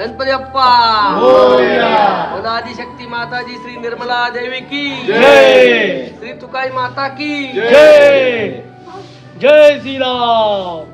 गणपती बोला आदिशक्ती माताजी श्री निर्मला देवी की! जय! श्री तुकाई माता की! जय! जय श्रीराम!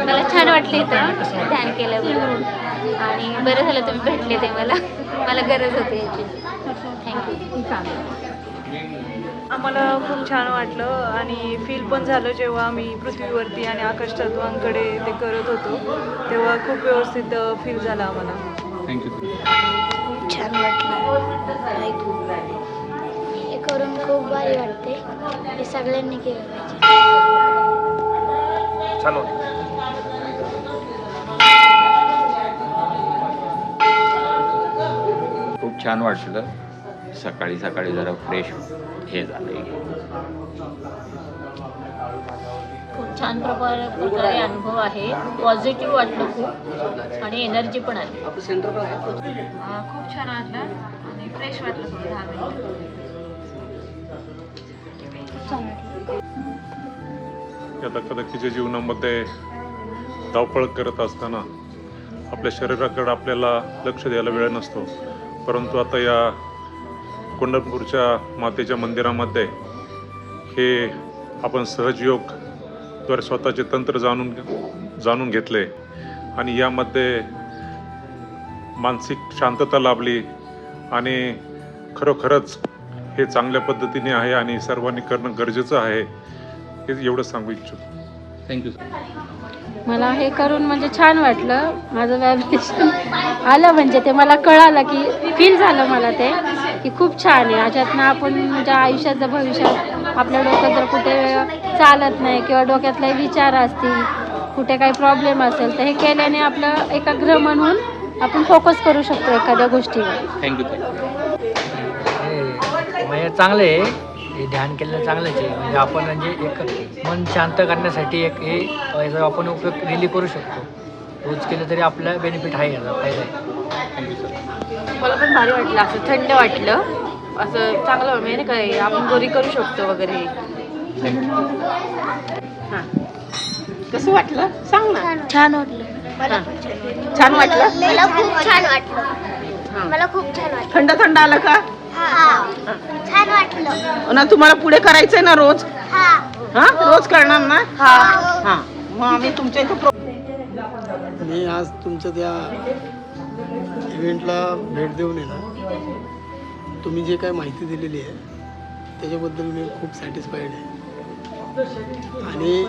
मला छान वाटलं इथं. ध्यान केल्यावर आणि बरं झालं तुम्ही भेटले ते मला मला गरज होती याची. थँक्यू आम्हाला खूप छान वाटलं आणि फील पण झालं जेव्हा आम्ही पृथ्वीवरती आणि आकाश तत्वांकडे ते करत होतो तेव्हा खूप व्यवस्थित फील झालं आम्हाला. खूप छान वाटलं. हे करून खूप भारी वाटते हे सगळ्यांनी केलं पाहिजे. छान वाटलं. सकाळी सकाळी जरा फ्रेश हे झालं खूप छान प्रकारे प्रकारे अनुभव आहे. पॉझिटिव्ह वाटलं खूप. आणि एनर्जी पण आहे. खूप छान वाटलं. आणि फ्रेश वाटलं दहा मिनिट. या धकाधकीच्या जीवनामध्ये धावपळ करत असताना आपल्या शरीराकडे आपल्याला लक्ष द्यायला वेळ नसतो. परंतु आता या कोंढरपूरच्या मातेच्या मंदिरामध्ये हे आपण सहजयोगद्वारे स्वतःचे तंत्र जाणून जाणून घेतले. आणि यामध्ये मानसिक शांतता लाभली आणि खरोखरच हे चांगल्या पद्धतीने आहे आणि सर्वांनी करणं गरजेचं आहे हे एवढं सांगू इच्छितो. थँक्यू मला हे करून म्हणजे छान वाटलं. माझं व्हॅल्युएशन आलं म्हणजे ते मला कळालं की फील झालं मला ते की खूप छान आहे. ह्याच्यातनं आपण म्हणजे आयुष्याचं भविष्यात आपल्या डोक्यात जर कुठे चालत नाही किंवा डोक्यातले विचार असतील कुठे काही प्रॉब्लेम असेल तर हे केल्याने आपलं एकाग्र म्हणून आपण फोकस करू शकतो एखाद्या गोष्टीवर. थँक्यू म्हणजे चांगलं आहे. हे ध्यान केलेलं चांगलंच आहे. म्हणजे आपण म्हणजे एक मन शांत करण्यासाठी एक हे याचा आपण उपयोग रिली करू शकतो. रोज केलं तरी आपला बेनिफिट आहे याचा फायदा आहे. मला पण भारी वाटलं असं थंड वाटलं. असं चांगलं म्हणजे नाही काय आपण घरी करू शकतो वगैरे. कसं वाटलं? सांग ना. छान वाटलं. छान छान वाटलं? मला खूप छान वाटलं. मला खूप छान वाटलं. थंड थंड आलं का? छान वाटलं. ना तुम्हाला पुढे करायचंय ना रोज? हा. हा? रोज करणार ना? हा. हा. मग आम्ही तुमच्या इथे प्रो- मी आज तुमच्या त्या इव्हेंटला भेट देऊन ना तुम्ही जे काय माहिती दिलेली आहे त्याच्याबद्दल मी खूप सॅटिस्फाईड आहे. आणि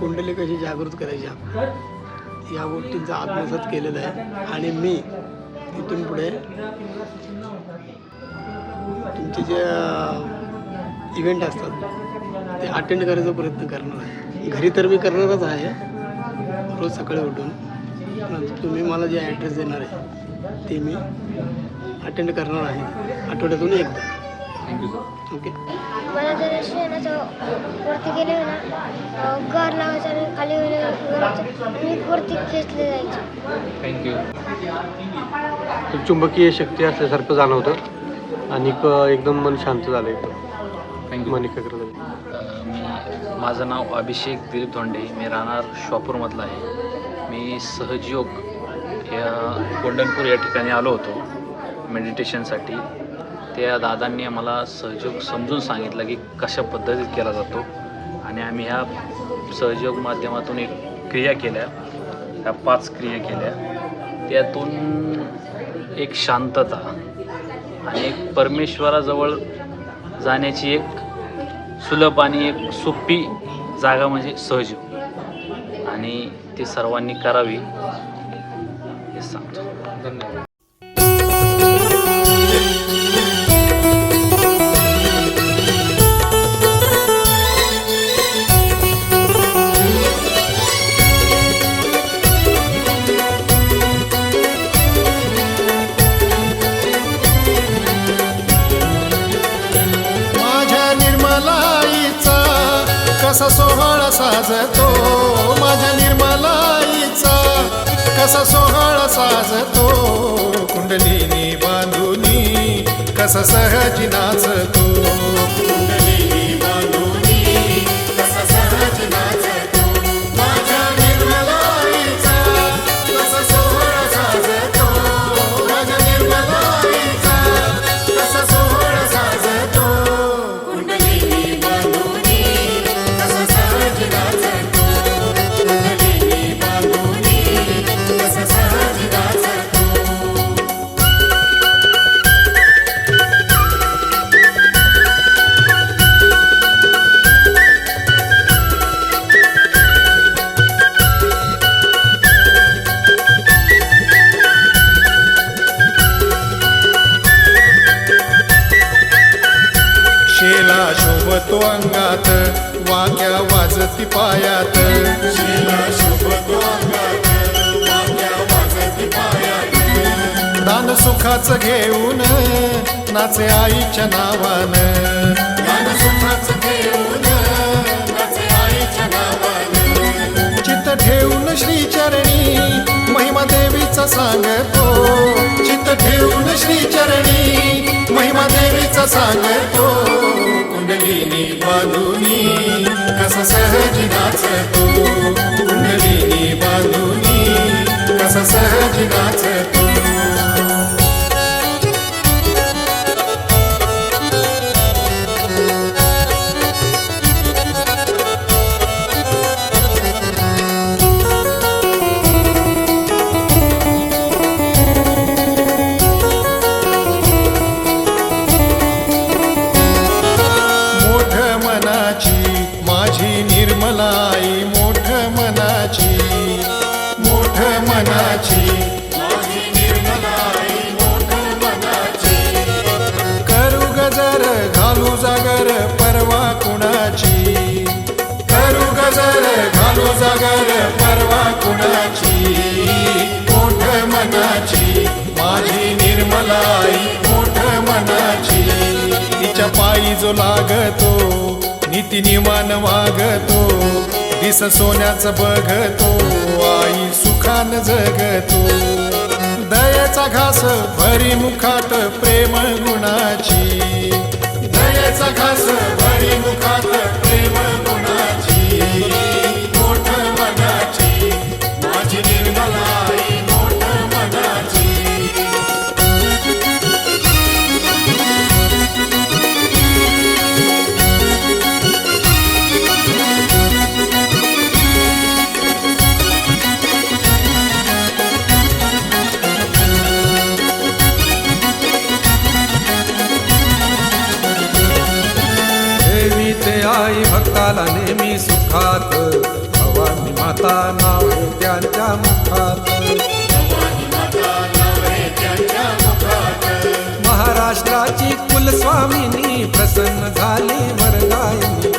कुंडली कशी जागृत करायची आपण या गोष्टींचा अभ्यासात केलेला आहे. आणि मी इथून पुढे तुमचे जे इव्हेंट असतात ते अटेंड करायचा प्रयत्न करणार आहे. घरी तर मी करणारच आहे. रोज सकाळी उठून. तुम्ही मला जे ॲड्रेस देणार आहे ते मी अटेंड करणार आहे. आठवड्यातून एकदा. ओके मला जर शेणाचं वरती गेले ना अं, घर लावायचं आणि खाली घराचं मी वरती खेचले जायचे. थँक्यू चुंबकीय शक्ती असल्यासारखं जाणवतं. आणि एकदम मन शांत झालं एकदम थँक्यू मन एकाग्र झालं. मी माझं नाव अभिषेक दिलीप धोंडे. मी राहणार शॉपूरमधला आहे. मी सहजयोग या गोंडनपूर या ठिकाणी आलो होतो मेडिटेशनसाठी त्या दादांनी आम्हाला सहयोग समजून सांगितलं की कशा पद्धतीत केला जातो. आणि आम्ही ह्या सहयोग माध्यमातून एक क्रिया केल्या. ह्या पाच क्रिया केल्या. त्यातून एक शांतता आणि एक परमेश्वराजवळ जाण्याची एक सुलभ आणि एक सोपी जागा म्हणजे सहजीव. आणि ती सर्वांनी करावी हे सांगतो. धन्यवाद. साजतो माझ्या निर्मलाईचा. कसा सोहळा साजतो कुंडलीनी बांधुनी. कसा सहजी नाचतो पायात. दान सुखाचं घेऊन नाचे आईच्या नावान. चित्त ठेवून श्रीचरणी महिमा देवीचा सांगतो. चित्त ठेवून श्रीचरणी महिमा देवीचा सांगतो. कुंडलिनी बांधुनी कसा सहजी नाचतो कुंडलिनी बांधुनी कसा सहजी नाचतो मलाई मोठ मनाची. तिच्या पायी जो लागतो नीती वागतो दिस सोन्याचं बघतो आई सुखान जगतो. दयाचा घास भरी मुखात प्रेम गुणाची. दयाचा घास भरी मुखात इथे आई भक्ताला नेहमी सुखात. भवानी माता नाव आहे त्यांच्या मुखात. महाराष्ट्राची कुलस्वामिनी प्रसन्न झाली वरदायिनी.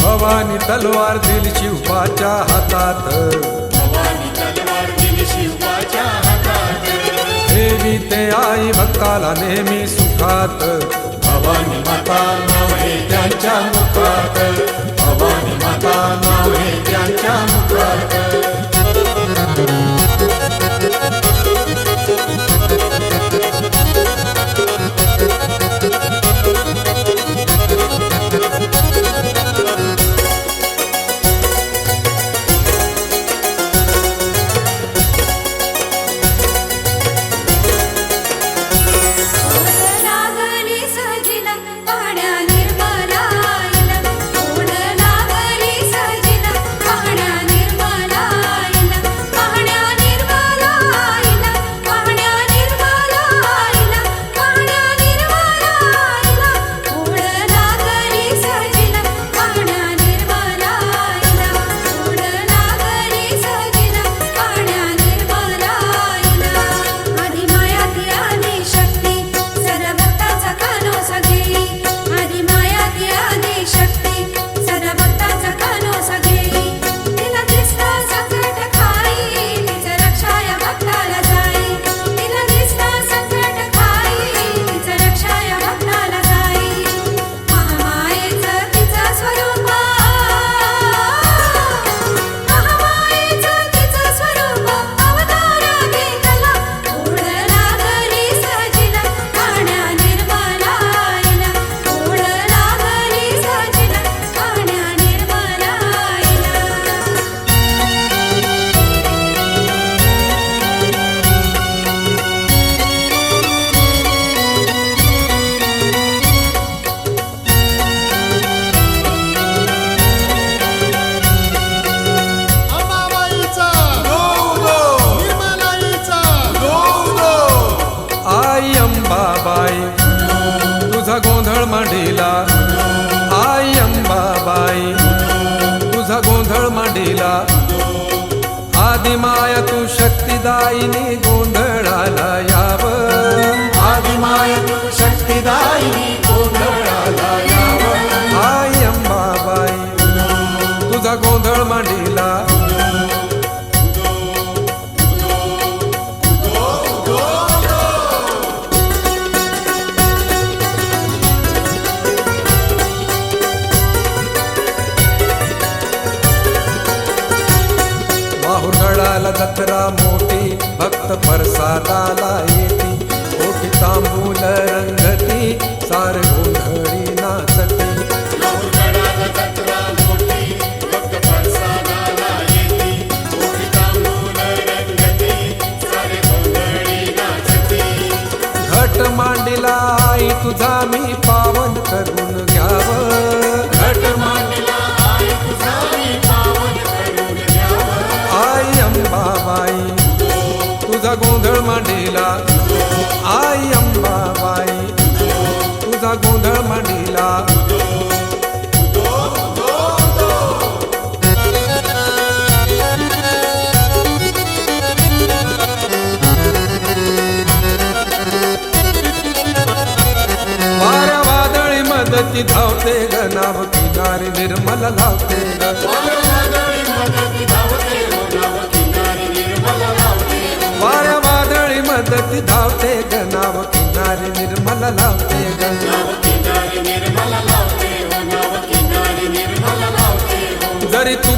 भवानी तलवार दिली शिवबाच्या हातात. ते आई भक्ताला नेहमी सुखात. भवानी माता नाव त्यांच्या मुखात. भवानी माता नाव त्यांच्या मुखात. பாடு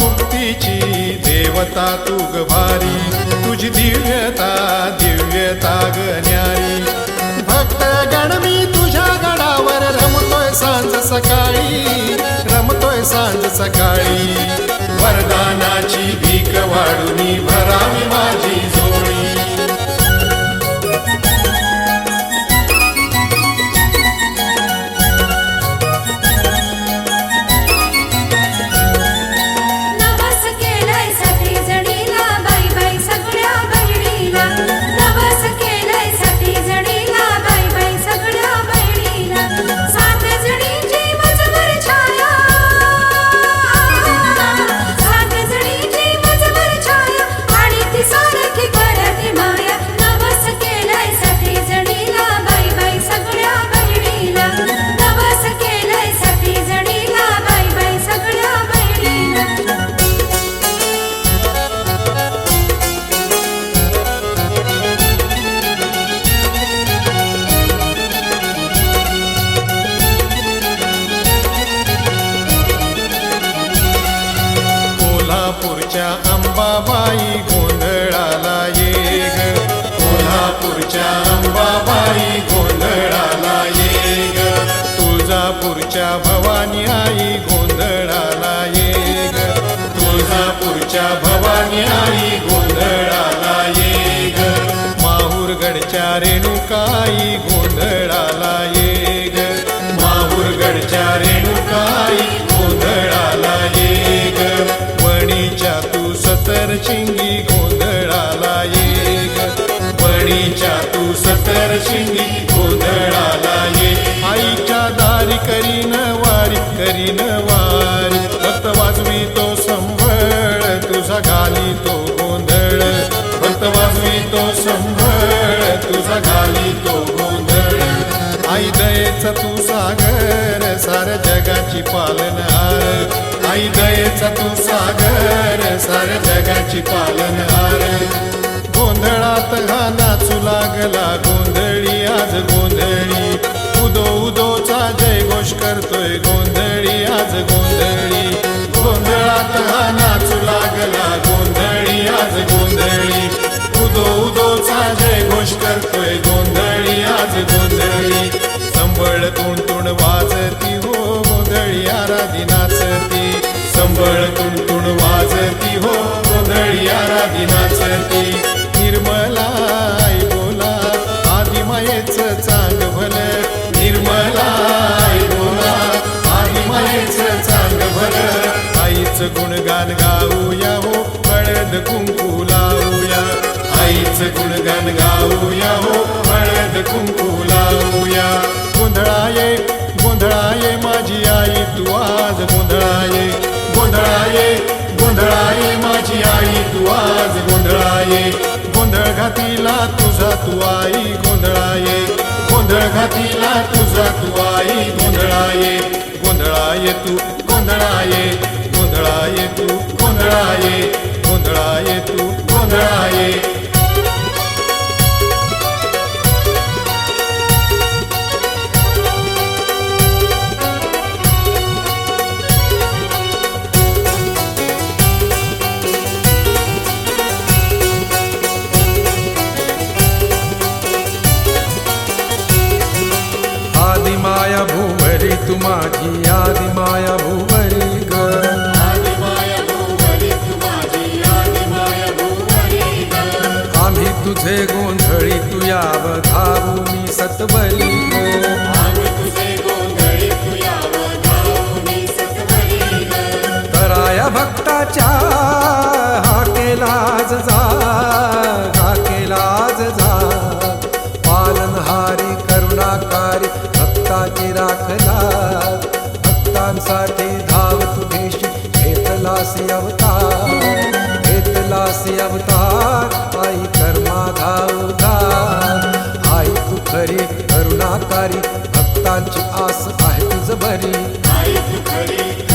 मुक्तीची देवता तुग भारी. तुझी दिव्यता दिव्यता गण्यारी भक्त गण मी तुझ्या गडावर रमतोय सांज सकाळी. रमतोय सांज सकाळी. वरदानाची भीक वाढून भरावी माझी माहुरगडच्या रेणुकाई गोंधळाला ये ग माहुरगडच्या रेणुकाई गोंधळाला ये ग वणीच्या तू सतर सतरशिंगी गोंधळाला ये ग वणीच्या तू सतर सतरशिंगी गोंधळाला ये आईच्या दारी करीन वारी करीन वारी दयेचा तू सागर सार जगाची पालनहार आई दयेचा तू सागर सार जगाची पालनहार गोंधळात हा नाचू लागला गोंधळी आज गोंधळी. उदो उदोचा जय घोष करतोय गोंधळी आज गोंधळी. गोंधळात हा नाचू लागला गोंधळी आज गोंधळी. उदो उदोचा जय घोष करतोय गोंधळी. संबळ तुणतुण वाजती हो गोंधळी आराधी नाचती निर्मला आई बोला मायेच चांग भल. निर्मला आई बोला मायेच चांग भल. आईचं गुणगान गाऊया हो हळद कुंकू लावूया आईचं गुणगान गाऊया हो हळद कुंकू लावूया गोंधळाये गोंधळाये माझी आई तू आज गोंधळाये. गोंधळाये गोंधळाये माझी आई तू आज गोंधळाये. गोंधळ घातीला तुझा तू आई गोंधळाये. गोंधळ घातीला तुझा तू आई गोंधळाये. गोंधळाये तू गोंधळाये. गोंधळाये तू गोंधळाये. गोंधळाये तू गोंधळाये. सतबली तराया भक्ताच्या हाकेलाज जा हाकेलाज जा. पालनहारी करुणाकारी भक्ताची राखला भक्तांसाठी धाव तू घेतलासी अवतार घेतलासी अवतार. आई कर्मा धाव करुणाकारी भक्तांची आस आहे तुझ बरी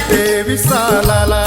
అంటే విశాలలా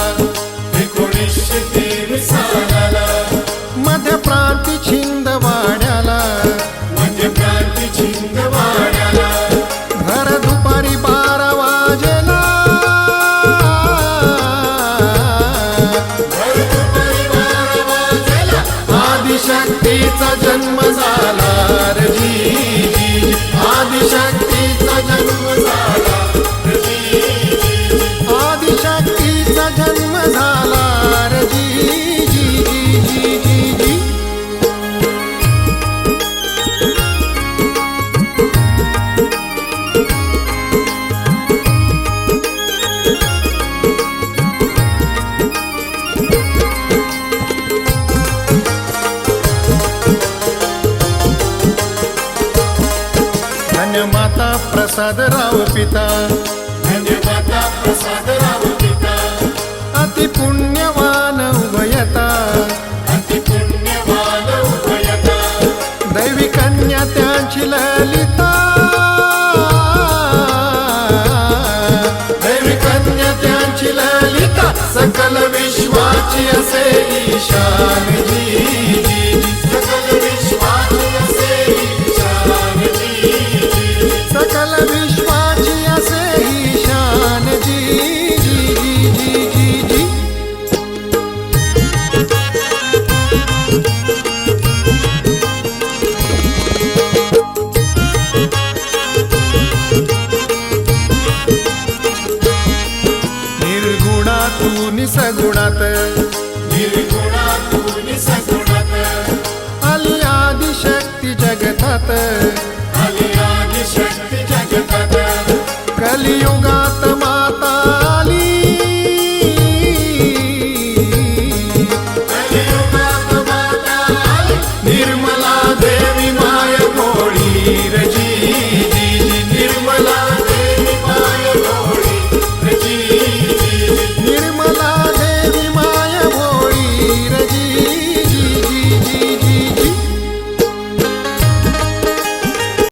राव पिता प्रसाद राव पिता अति पुण्यवान उभयता. अति पुण्यवान उभयता. दैवी कन्या त्यांची ललिता. दैवी कन्या त्यांची ललिता. सकल विश्वाची असे ईशान सगुणात निर्गुणातून सगुणात आली आदिशक्ती जगतात.